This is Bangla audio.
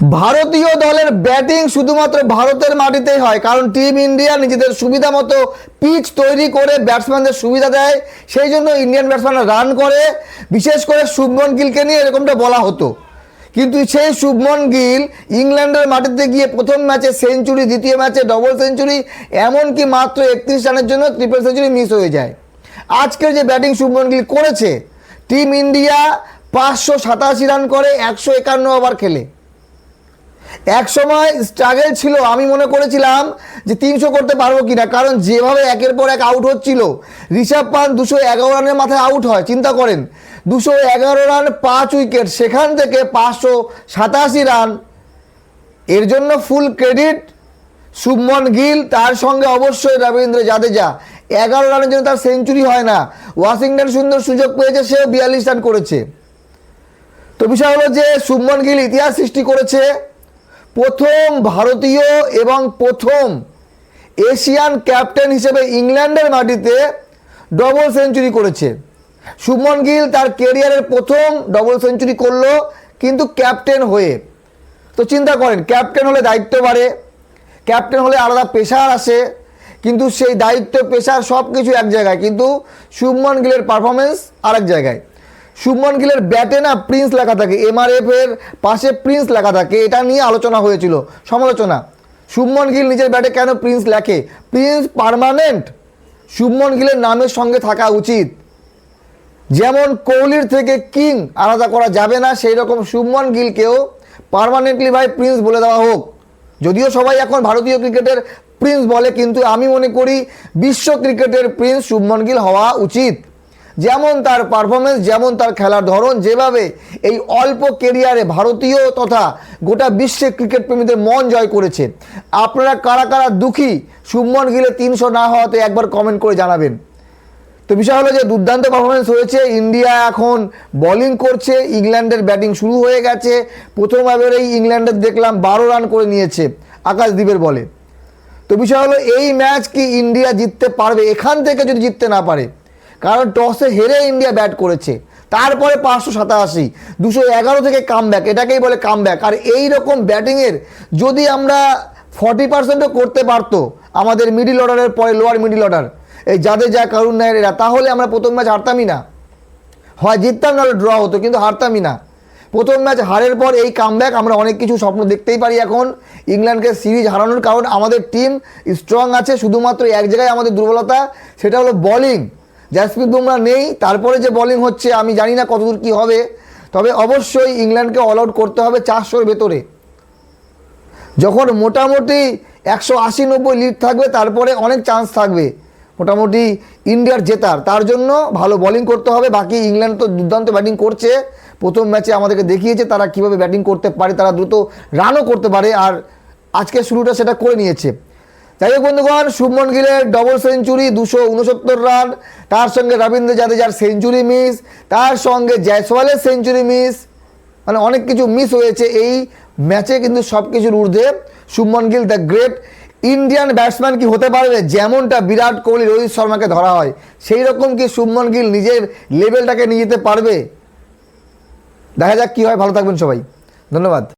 ভারতীয় দলের ব্যাটিং শুধুমাত্র ভারতের মাটিতেই হয়, কারণ টিম ইন্ডিয়া নিজেদের সুবিধা মতো পিচ তৈরি করে ব্যাটসম্যানদের সুবিধা দেয়, সেই জন্য ইন্ডিয়ান ব্যাটসম্যানরা রান করে। বিশেষ করে শুভমন গিলকে নিয়ে এরকমটা বলা হতো। কিন্তু সেই শুভমন গিল ইংল্যান্ডের মাটিতে গিয়ে প্রথম ম্যাচে সেঞ্চুরি, দ্বিতীয় ম্যাচে ডবল সেঞ্চুরি, এমনকি মাত্র একত্রিশ রানের জন্য ট্রিপল সেঞ্চুরি মিস হয়ে যায়। আজকের যে ব্যাটিং শুভমন গিল করেছে, টিম ইন্ডিয়া পাঁচশো সাতাশি রান করে একশো একান্ন ওভার খেলে। এক সময় স্ট্রাগল ছিল, আমি মনে করেছিলাম যে তিনশো করতে পারব কিনা, কারণ যেভাবে একের পর এক আউট হচ্ছিল, ঋষভ পান্ত দুশো এগারো রানের মাথায় আউট হয়, চিন্তা করেন। দুশো এগারো রান, পাঁচ উইকেট সেখান থেকে পাঁচশো সাতাশি রান। এর জন্য ফুল ক্রেডিট শুভমন গিল, তার সঙ্গে অবশ্যই রবীন্দ্র জাদেজা। এগারো রানের জন্য তার সেঞ্চুরি হয় না। ওয়াশিংটন সুন্দর সুযোগ পেয়েছে, সেও বিয়াল্লিশ রান করেছে। তো বিষয় হলো যে, শুভমন গিল ইতিহাস সৃষ্টি করেছে প্রথম ভারতীয় এবং প্রথম এশিয়ান ক্যাপ্টেন হিসেবে ইংল্যান্ডের মাটিতে ডবল সেঞ্চুরি করেছে। শুভমন গিল তার কেরিয়ারের প্রথম ডবল সেঞ্চুরি করল, কিন্তু ক্যাপ্টেন হয়ে। তো চিন্তা করেন ক্যাপ্টেন হলে দায়িত্ব বাড়ে ক্যাপ্টেন হলে আলাদা পেশার আসে, কিন্তু সেই দায়িত্ব পেশার সব কিছু এক জায়গায়, কিন্তু শুভমন গিলের পারফরমেন্স আরেক জায়গায়। শুভমন গিলের ব্যাটে না প্রিন্স লেখা থাকে এম এমআরএফ এর পাশে প্রিন্স লেখা থাকে, এটা নিয়ে আলোচনা হয়েছিল, সমালোচনা। শুভমন গিল নিজের ব্যাটে কেন প্রিন্স লেখে? Prince permanent. শুভমন গিলের নামের সঙ্গে থাকা উচিত। যেমন কোহলির থেকে কিং আলাদা করা যাবে না, সেই রকম শুভমন গিলকেও পারমানেন্টলি ভাই প্রিন্স বলে দেওয়া হোক। যদিও সবাই এখন ভারতীয় ক্রিকেটের প্রিন্স বলে, কিন্তু আমি মনে করি বিশ্ব ক্রিকেটের প্রিন্স শুভমন গিল হওয়া উচিত। যেমন তার পারফরমেন্স যেমন তার খেলার ধরন, যেভাবে এই অল্প কেরিয়ারে ভারতীয় তথা গোটা বিশ্বে ক্রিকেট প্রেমীদের মন জয় করেছে। আপনারা কারা কারা দুঃখী? শুভমন গিলে তিনশো না হওয়াতে একবার কমেন্ট করে জানাবেন। তো বিষয় হলো যে দুর্দান্ত পারফরমেন্স হয়েছে। ইন্ডিয়া এখন বোলিং করছে। ইংল্যান্ডের ব্যাটিং শুরু হয়ে গেছে। প্রথম ওভারেই ইংল্যান্ডের দেখলাম বারো রান করে নিয়েছে আকাশদ্বীপের বলে। তো বিষয় হলো এই ম্যাচ কি ইন্ডিয়া জিততে পারবে? এখান থেকে যদি জিততে না পারে কারণ টসে হেরে ইন্ডিয়া ব্যাট করেছে। তারপরে পাঁচশো সাতাশি, দুশো এগারো থেকে কাম ব্যাক এটাকেই বলে কাম ব্যাক আর এই রকম ব্যাটিংয়ের যদি আমরা ফর্টি পার্সেন্টও করতে পারতো আমাদের মিডিল অর্ডারের পরে লোয়ার মিডিল অর্ডার এই যাদের যা কারুন নায়ের এরা, তাহলে আমরা প্রথম ম্যাচ হারতামই না। হয় জিততাম, নাহলে ড্র হতো, কিন্তু হারতামই না। প্রথম ম্যাচ হারের পর এই কামব্যাক আমরা অনেক কিছু স্বপ্ন দেখতেই পারি এখন ইংল্যান্ডকে সিরিজ হারানোর, কারণ আমাদের টিম স্ট্রং আছে, শুধুমাত্র এক জায়গায় আমাদের দুর্বলতা, সেটা হলো বলিং জাসপ্রীত বুমরা নেই, তারপরে যে বলিং হচ্ছে, আমি জানি না কতদূর কী হবে। তবে অবশ্যই ইংল্যান্ডকে অল আউট করতে হবে চারশোর ভেতরে। যখন মোটামুটি একশো আশি নব্বই লিড থাকবে, তারপরে অনেক চান্স থাকবে। মোটামুটি ইন্ডিয়ার জেতার। তার জন্য ভালো বোলিং করতে হবে। বাকি ইংল্যান্ড তো দুর্দান্ত ব্যাটিং করছে। প্রথম ম্যাচে আমাদেরকে দেখিয়েছে তারা কীভাবে ব্যাটিং করতে পারে, তারা দ্রুত রানও করতে পারে। আর আজকের শুরুটা সেটা করে নিয়েছে। যাই হোক বন্ধুগণ, শুভমন গিলের ডবল সেঞ্চুরি দুশো উনসত্তর রান তার সঙ্গে রবীন্দ্র জাদেজার সেঞ্চুরি মিস তার সঙ্গে জয়সওয়ালের সেঞ্চুরি মিস মানে অনেক কিছু মিস হয়েছে এই ম্যাচে কিন্তু সব কিছুর ঊর্ধ্বে। Shubman Gill the great Indian batsman কি হতে পারবে? যেমনটা বিরাট কোহলি, রোহিত শর্মাকে ধরা হয়, সেই রকম কি শুভমন গিল নিজের লেভেলটাকে নিয়ে যেতে পারবে? দেখা যাক কী হয়, ভালো থাকবেন সবাই। ধন্যবাদ।